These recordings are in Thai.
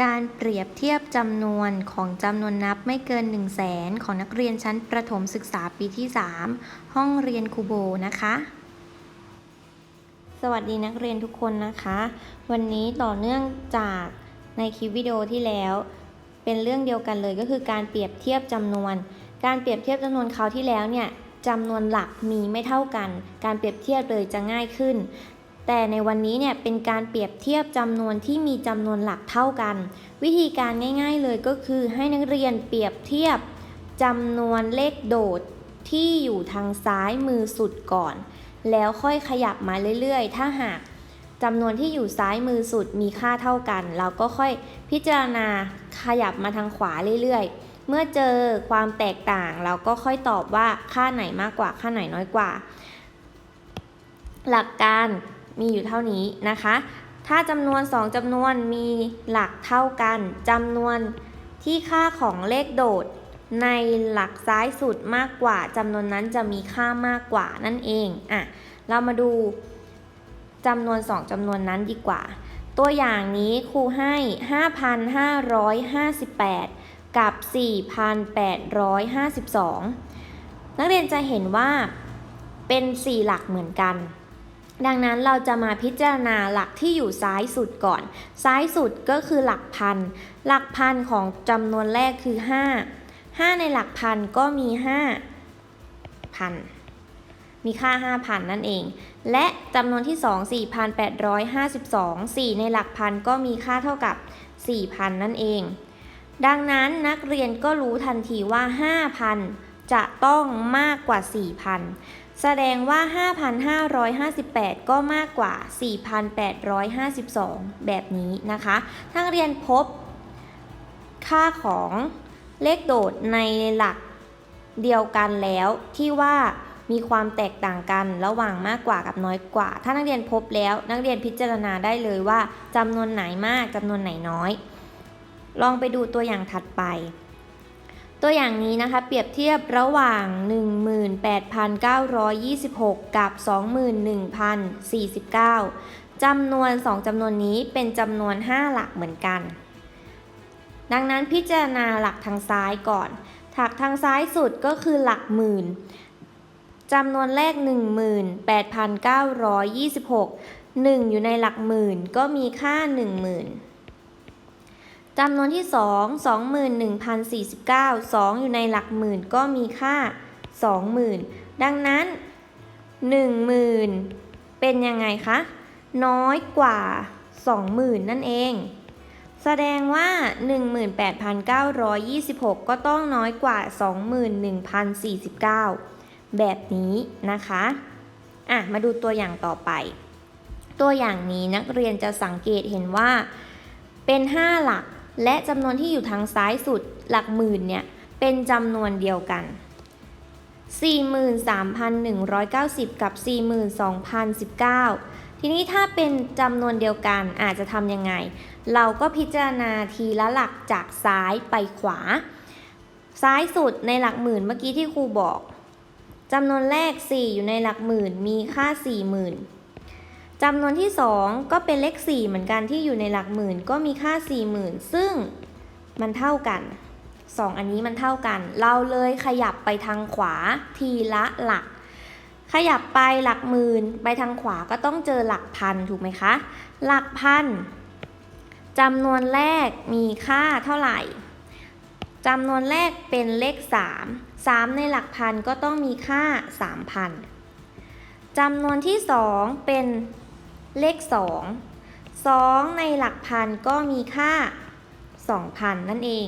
การเปรียบเทียบจำนวนของจำนวนนับไม่เกิน 1 0 0 0 0แสนของนักเรียนชั้นประถมศึกษาปีที่ 3 ห้องเรียนคูโบนะคะ สวัสดีนักเรียนทุกคนนะคะ วันนี้ต่อเนื่องจากในคลิปวิดีโอที่แล้ว เป็นเรื่องเดียวกันเลยก็คือการเปรียบเทียบจำนวน การเปรียบเทียบจำนวนคราวที่แล้วเนี่ยจำนวนหลักมีไม่เท่ากัน การเปรียบเทียบเลยจะง่ายขึ้น แต่ในวันนี้เนี่ยเป็นการเปรียบเทียบจำนวนที่มีจำนวนหลักเท่ากัน วิธีการง่าย ๆเลยก็คือให้นักเรียนเปรียบเทียบจำนวนเลขโดดที่อยู่ทางซ้ายมือสุดก่อน แล้วค่อยขยับมาเรื่อยๆ ถ้าหากจำนวนที่อยู่ซ้ายมือสุดมีค่าเท่ากัน เราก็ค่อยพิจารณาขยับมาทางขวาเรื่อยๆ เมื่อเจอความแตกต่าง เราก็ค่อยตอบว่าค่าไหนมากกว่าค่าไหนน้อยกว่า หลักการ มีอยู่เท่านี้นะคะ ถ้าจำนวน 2จำนวนมีหลักเท่ากันจำนวนที่ค่าของเลขโดด ในหลักซ้ายสุดมากกว่าจำนวนนั้นจะมีค่ามากกว่านั่นเองอะเรามาดูจำนวน 2จำนวนนั้นดีกว่า ตัวอย่างนี้ครูให้ 5,558 กับ 4,852 นักเรียนจะเห็นว่าเป็น 4 หลักเหมือนกัน ดังนั้นเราจะมาพิจารณาหลักที่อยู่ซ้ายสุดก่อน ซ้ายสุดก็คือหลักพัน หลักพันของจำนวนแรกคือ 5 5 ในหลักพันก็มี 5 พัน มีค่า 5,000 นั่นเอง และจำนวนที่ 2 4,852 4 ในหลักพันก็มีค่าเท่ากับ 4,000 นั่นเอง ดังนั้นนักเรียนก็รู้ทันทีว่า 5,000 จะต้องมากกว่า 4,000 แสดงว่า 5,558 ก็มากกว่า 4,852 แบบนี้นะคะถ้านเรียนพบ ค่าของเลขโดดในหลักเดียวกันแล้วที่ว่ามีความแตกต่างกันระหว่างมากกว่ากับน้อยกว่า ถ้านักเรียนพบแล้วนักเรียนพิจารณาได้เลยว่าจำนวนไหนมากจำนวนไหนน้อย ลองไปดูตัวอย่างถัดไป ตัวอย่างนี้นะคะเปรียบเทียบระหว่าง 18,926 กับ 21,049จำนวน 2จำนวนนี้เป็นจำนวน 5 หลักเหมือนกัน ดังนั้นพิจารณาหลักทางซ้ายก่อนถักทางซ้ายสุดก็คือหลักหมื่นจำนวนแรก18,926 1 อยู่ในหลักหมื่นก็มีค่า 10,000 จำนวนที่ 2 21,049 2 อยู่ในหลักหมื่นก็มีค่า 20,000 ดังนั้น 10,000 เป็นยังไงคะ น้อยกว่า 20,000 นั่นเอง แสดงว่า 18,926 ก็ต้องน้อยกว่า 21,049 แบบนี้นะคะอะมาดูตัวอย่างต่อไป ตัวอย่างนี้นักเรียนจะสังเกตเห็นว่าเป็น 5 หลัก และจำนวนที่อยู่ทางซ้ายสุดหลักหมื่นเนี่ยเป็นจำนวนเดียวกัน 43,190 กับ 42,019 ทีนี้ถ้าเป็นจำนวนเดียวกันอาจจะทำยังไง เราก็พิจารณาทีละหลักจากซ้ายไปขวา ซ้ายสุดในหลักหมื่นเมื่อกี้ที่ครูบอกจำนวนแรก 4 อยู่ในหลักหมื่นมีค่า 40,000 จำนวนที่ 2 ก็เป็นเลข 4 เหมือนกันที่อยู่ในหลักหมื่น ก็มีค่า 40,000 ซึ่งมันเท่ากัน 2 อันนี้มันเท่ากัน เราเลยขยับไปทางขวาทีละหลัก ขยับไปหลักหมื่น ไปทางขวาก็ต้องเจอหลักพันถูกไหมคะ หลักพันจำนวนแรกมีค่าเท่าไหร่จำนวนแรกเป็นเลข 3 3 ในหลักพันก็ต้องมีค่า 3,000จำนวนที่ 2 เป็น เลข 2 2 ในหลักพันก็มีค่า 2,000 นั่นเอง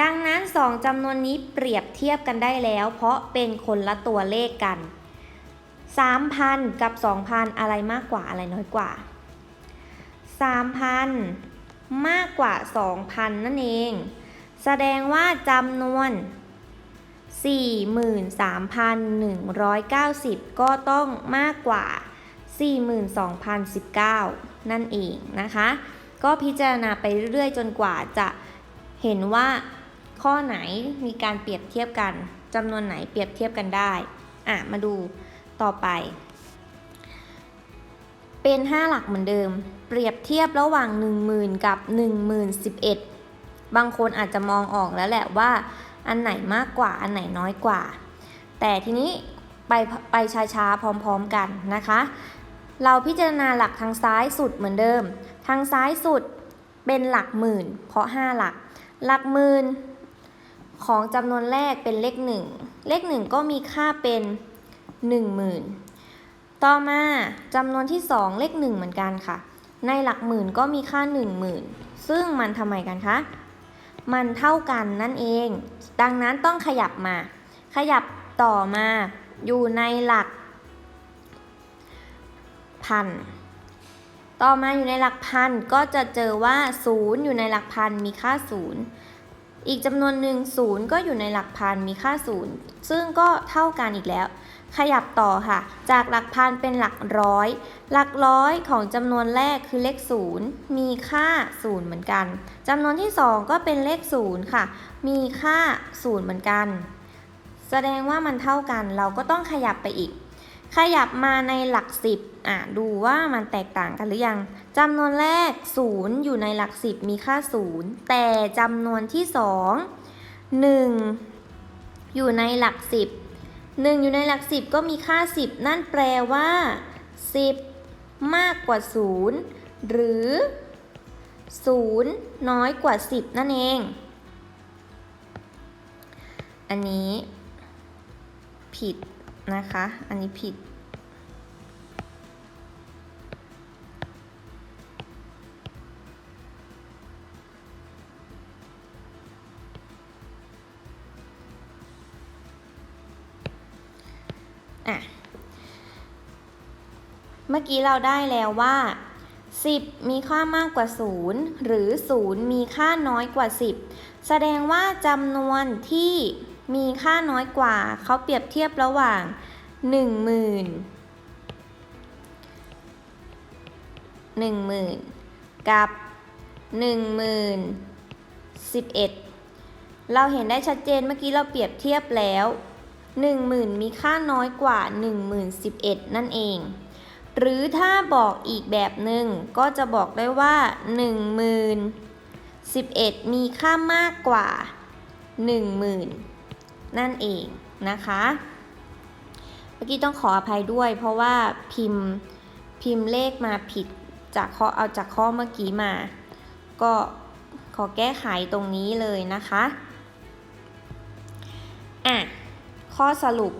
ดังนั้น 2จำนวนนี้เปรียบเทียบกันได้แล้ว เพราะเป็นคนละตัวเลขกัน 3,000 กับ 2,000 อะไรมากกว่าอะไรน้อยกว่า 3,000 มากกว่า 2,000 นั่นเอง แสดงว่าจำนวน 43,190 ก็ต้องมากกว่า 42,019 นั่นเองนะคะ ก็พิจารณาไปเรื่อยๆจนกว่าจะเห็นว่าข้อไหนมีการเปรียบเทียบกันจำนวนไหนเปรียบเทียบกันได้ อะ มาดูต่อไป เป็น 5 หลักเหมือนเดิม เปรียบเทียบระหว่าง 10,000 กับ 10,011 บางคนอาจจะมองออกแล้วแหละว่า อันไหนมากกว่าอันไหนน้อยกว่า แต่ทีนี้ไปไปช้าๆพร้อมๆกันนะคะ เราพิจารณาหลักทางซ้ายสุดเหมือนเดิม ทางซ้ายสุดเป็นหลักหมื่น เพราะ 5 หลัก หลักหมื่นของจำนวนแรกเป็นเลข 1 เลข 1 ก็มีค่าเป็น 10,000 ต่อมาจำนวนที่ 2 เลข 1 เหมือนกันค่ะ ในหลักหมื่นก็มีค่า 10,000 ซึ่งมันทำไมกันคะ มันเท่ากันนั่นเอง ดังนั้นต้องขยับมา ขยับต่อมาอยู่ในหลัก พัน ต่อมาอยู่ในหลักพันก็จะเจอว่า 0 อยู่ในหลักพันมีค่า 0 อีกจำนวนหนึ่ง0 ก็อยู่ในหลักพันมีค่า 0 ซึ่งก็เท่ากันอีกแล้ว ขยับต่อค่ะ จากหลักพันเป็นหลักร้อย หลักร้อยของจำนวนแรกคือเลข 0 มีค่า 0 เหมือนกันจำนวนที่ 2 ก็เป็นเลข 0 ค่ะ มีค่า 0 เหมือนกัน แสดงว่ามันเท่ากันเราก็ต้องขยับไปอีก ขยับมาในหลัก10อะดูว่ามันแตกต่างกันหรือยังจำนวนแรก 0 อยู่ในหลัก10มีค่า 0 แต่จำนวนที่ 2 1 อยู่ในหลัก10 1อยู่ในหลัก10ก็มีค่า 10 นั่นแปลว่า 10 มากกว่า 0 หรือ 0 น้อยกว่า 10 นั่นเอง อันนี้ ผิด นะคะ อันนี้ผิดอะเมื่อกี้เราได้แล้วว่า 10 มีค่ามากกว่า 0 หรือ 0 มีค่าน้อยกว่า 10 แสดงว่าจำนวนที่ มีค่าน้อยกว่า เขาเปรียบเทียบระหว่าง 10,000 10,000 กับ 10,011 เราเห็นได้ชัดเจนเมื่อกี้เราเปรียบเทียบแล้ว 10,000 มีค่าน้อยกว่า 10,011 นั่นเอง หรือถ้าบอกอีกแบบหนึ่งก็จะบอกได้ว่า 10,011 มีค่ามากกว่า 10,000 นั่นเองนะคะเมื่อกี้ต้องขออภัยด้วย เพราะว่าพิมพ์พิมพ์เลขมาผิดจากข้อเอาจากข้อเมื่อกี้มา ก็ขอแก้ไขตรงนี้เลยนะคะอะข้อสรุป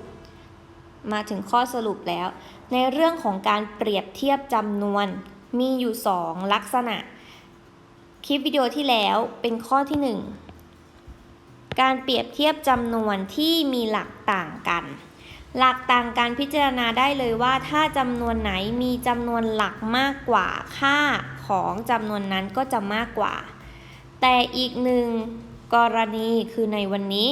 มาถึงข้อสรุปแล้ว ในเรื่องของการเปรียบเทียบจำนวนมีอยู่ 2 ลักษณะ คลิปวิดีโอที่แล้วเป็นข้อที่ 1 การเปรียบเทียบจำนวนที่มีหลักต่างกัน หลักต่างกันพิจารณาได้เลยว่า ถ้าจำนวนไหนมีจำนวนหลักมากกว่าค่าของจำนวนนั้นก็จะมากกว่า แต่อีกหนึ่งกรณีคือในวันนี้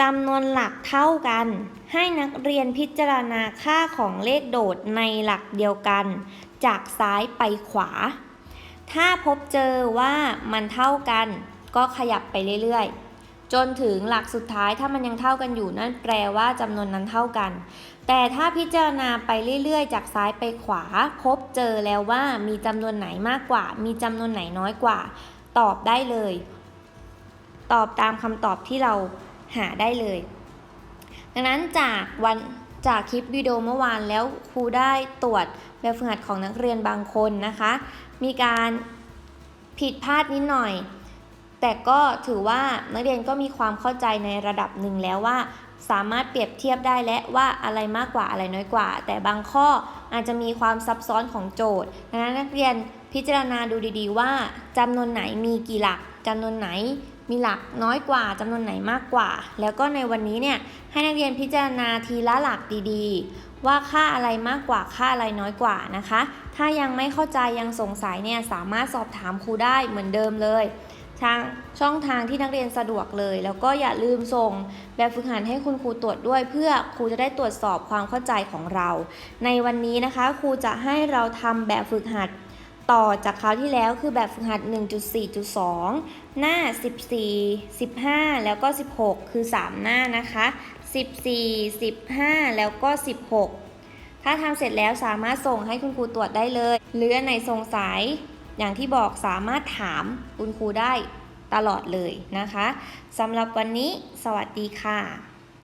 จำนวนหลักเท่ากัน ให้นักเรียนพิจารณาค่าของเลขโดดในหลักเดียวกัน จากซ้ายไปขวา ถ้าพบเจอว่ามันเท่ากันก็ขยับไปเรื่อยๆ จนถึงหลักสุดท้ายถ้ามันยังเท่ากันอยู่นั่นแปลว่าจำนวนนั้นเท่ากัน แต่ถ้าพิจารณาไปเรื่อยๆ จากซ้ายไปขวา พบเจอแล้วว่ามีจำนวนไหนมากกว่า มีจำนวนไหนน้อยกว่า ตอบได้เลย ตอบตามคำตอบที่เราหาได้เลย ดังนั้นจากวันจากคลิปวิดีโอเมื่อวานแล้วครูได้ตรวจแบบฝึกหัดของนักเรียนบางคนนะคะ มีการผิดพลาดนิดหน่อย แต่ก็ถือว่านักเรียนก็มีความเข้าใจในระดับหนึ่งแล้วว่า สามารถเปรียบเทียบได้และว่าอะไรมากกว่าอะไรน้อยกว่า แต่บางข้ออาจจะมีความซับซ้อนของโจทย์ดังนั้นนักเรียนพิจารณาดูดีๆ ว่าจำนวนไหนมีกี่หลักจำนวนไหนมีหลักน้อยกว่าจำนวนไหนมากกว่า แล้วก็ในวันนี้เนี่ยให้นักเรียนพิจารณาทีละหลักดีๆ ว่าค่าอะไรมากกว่าค่าอะไรน้อยกว่านะคะ ถ้ายังไม่เข้าใจยังสงสัยเนี่ยสามารถสอบถามครูได้เหมือนเดิมเลย ทางช่องทางที่นักเรียนสะดวกเลย แล้วก็อย่าลืมส่งแบบฝึกหัดให้คุณครูตรวจด้วย เพื่อครูจะได้ตรวจสอบความเข้าใจของเรา ในวันนี้นะคะครูจะให้เราทำแบบฝึกหัดต่อจากคราวที่แล้วคือแบบฝึกหัด 1.4.2 หน้า 14 15 แล้วก็ 16 คือ 3 หน้านะคะ 14 15 แล้วก็ 16 ถ้าทำเสร็จแล้วสามารถส่งให้คุณครูตรวจได้เลย หรืออันไหนสงสัย อย่างที่บอกสามารถถามคุณครูได้ตลอดเลยนะคะสำหรับวันนี้สวัสดีค่ะ